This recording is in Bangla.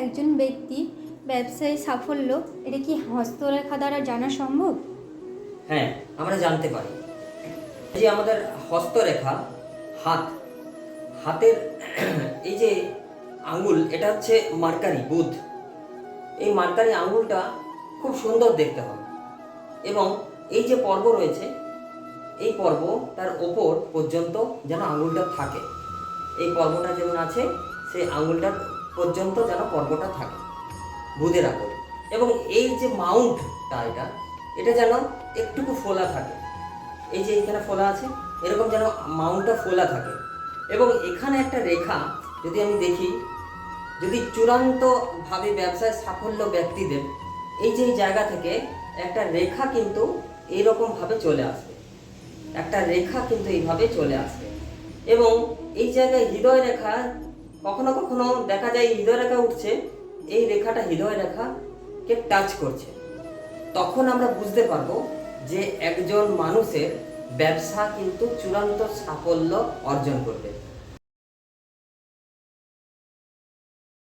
একজন ব্যক্তি ব্যবসায়ী সাফল্য, এটা কি হস্তরেখা দ্বারা জানা সম্ভব? হ্যাঁ আমরা জানতে পারি। যে আমাদের হস্তরেখা, হাত, হাতের এই যে আঙ্গুল এটা হচ্ছে মার্কারি, বুধ। এই মার্কারি আঙ্গুলটা খুব সুন্দর দেখতে হবে। এবং এই যে পর্ব রয়েছে, এই পর্ব তার ওপর পর্যন্ত যেন আঙুলটা থাকে। এই পর্বটা যেমন আছে, সেই আঙ্গুলটার পর্যন্ত যেন পর্বটা থাকে। বুধের আঙুল এবং এই যে মাউন্টটা এটা এটা যেন একটুকু ফোলা থাকে। এই যে এখানে ফোলা আছে, এরকম যেন মাউন্টটা ফোলা থাকে। এবং এখানে একটা রেখা, যদি আমি দেখি, যদি চূড়ান্তভাবে ব্যবসায় সাফল্য ব্যক্তিদের, এই যে জায়গা থেকে একটা রেখা কিন্তু এইরকমভাবে চলে আসবে। একটা রেখা কিন্তু এইভাবে চলে আসবে। এবং এই জায়গায় হৃদয় রেখা কখনো কখনো দেখা যায় হৃদয় রেখা উঠছে, এই রেখাটা হৃদয় রেখাকে টাচ করছে। তখন আমরা বুঝতে পারব যে একজন মানুষের ব্যবসা কিন্তু চূড়ান্ত সাফল্য অর্জন করবে।